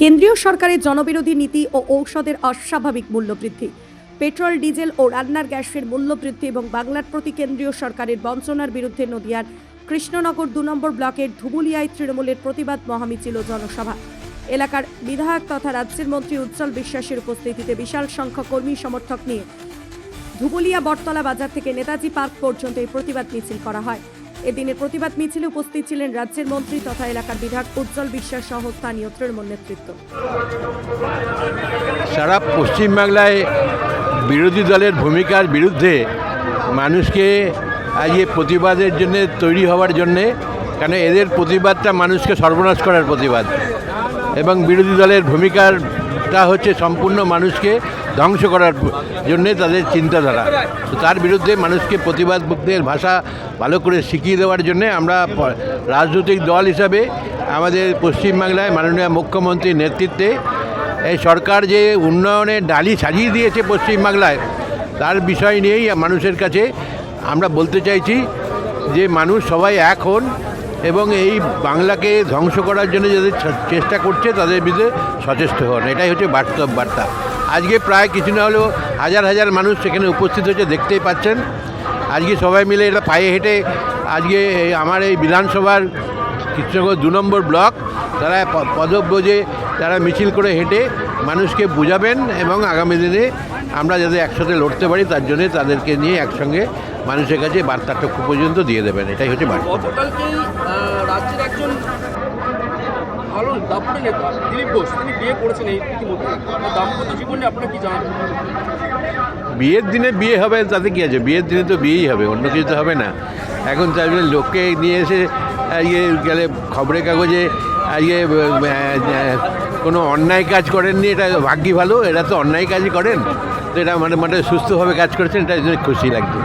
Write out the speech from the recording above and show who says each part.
Speaker 1: কেন্দ্রীয় সরকারের জনবিরোধী নীতি ও ঔষধের অস্বাভাবিক মূল্যবৃদ্ধি। পেট্রোল, ডিজেল ও রান্নার গ্যাসের মূল্যবৃদ্ধি এবং বাংলার প্রতি কেন্দ্রীয় সরকারের বঞ্চনার বিরুদ্ধে নদিয়ার কৃষ্ণনগর দু নম্বর ব্লকের ধুবুলিয়ায় তৃণমূলের প্রতিবাদ মহামিছিল জনসভা। এলাকার বিধায়ক তথা রাজ্যের মন্ত্রী উজ্জ্বল বিশ্বাসের উপস্থিতিতে বিশাল সংখ্যক কর্মী সমর্থক নিয়ে ধুবুলিয়া বটতলা বাজার থেকে নেতাজি পার্ক পর্যন্ত এই প্রতিবাদ মিছিল করা হয়। এদিনের প্রতিবাদ মিছিলে উপস্থিত ছিলেন রাজ্যের মন্ত্রী তথা এলাকার বিধায়ক উজ্জ্বল বিশ্বাস সহ স্থানীয় তৃণমূল নেতৃত্ব।
Speaker 2: সারা পশ্চিমবাংলায় বিরোধী দলের ভূমিকার বিরুদ্ধে মানুষকে আজ এ প্রতিবাদের জন্য তৈরি হওয়ার জন্যে, কেন এদের প্রতিবাদটা মানুষকে সর্বনাশ করার প্রতিবাদ। এবং বিরোধী দলের ভূমিকারটা হচ্ছে সম্পূর্ণ মানুষকে ধ্বংস করার জন্যে তাদের চিন্তাধারা। তো তার বিরুদ্ধে মানুষকে প্রতিবাদ মুক্তের ভাষা ভালো করে শিখিয়ে দেওয়ার জন্যে আমরা রাজনৈতিক দল হিসাবে আমাদের পশ্চিমবাংলায় মাননীয় মুখ্যমন্ত্রীর নেতৃত্বে এই সরকার যে উন্নয়নের ডালি সাজিয়ে দিয়েছে পশ্চিমবাংলায়, তার বিষয় নিয়েই মানুষের কাছে আমরা বলতে চাইছি যে মানুষ সবাই এক হন এবং এই বাংলাকে ধ্বংস করার জন্য যাদের চেষ্টা করছে, তাদের বিরুদ্ধে সচেষ্ট হন। এটাই হচ্ছে বাস্তব বার্তা। আজকে প্রায় কিছু না হলেও হাজার হাজার মানুষ সেখানে উপস্থিত হচ্ছে দেখতেই পাচ্ছেন। আজকে সবাই মিলে এটা পায়ে হেঁটে আজকে আমার এই বিধানসভার কৃষ্ণনগর দু নম্বর ব্লক, তারা পদব্রজে তারা মিছিল করে হেঁটে মানুষকে বোঝাবেন এবং আগামী দিনে আমরা যাতে একসাথে লড়তে পারি তার জন্য তাদেরকে নিয়ে একসঙ্গে মানুষের কাছে বার্তাটা পর্যন্ত দিয়ে দেবেন। এটাই হচ্ছে বার্তা।
Speaker 3: রাজ্যের একজন ভালো দাপুটে নেতা দিলীপ ঘোষ তিনি বিয়ে করেছেন এই ইতিমধ্যে। দাম্পত্য জীবনে আপনারা কি জানাবেন
Speaker 2: বিয়ের দিনে বিয়ে হবে তাতে কী আছে? বিয়ের দিনে তো বিয়েই হবে অন্য কিছু তো হবে না। এখন তার লোককে নিয়ে এসে ইয়ে গেলে খবরের কাগজে ইয়ে কোনো অন্যায় কাজ করেননি, এটা ভাগ্যি ভালো, এরা তো অন্যায় কাজই করেন। তো এটা মানে মানে সুস্থভাবে কাজ করেছেন, এটা খুশি লাগছে।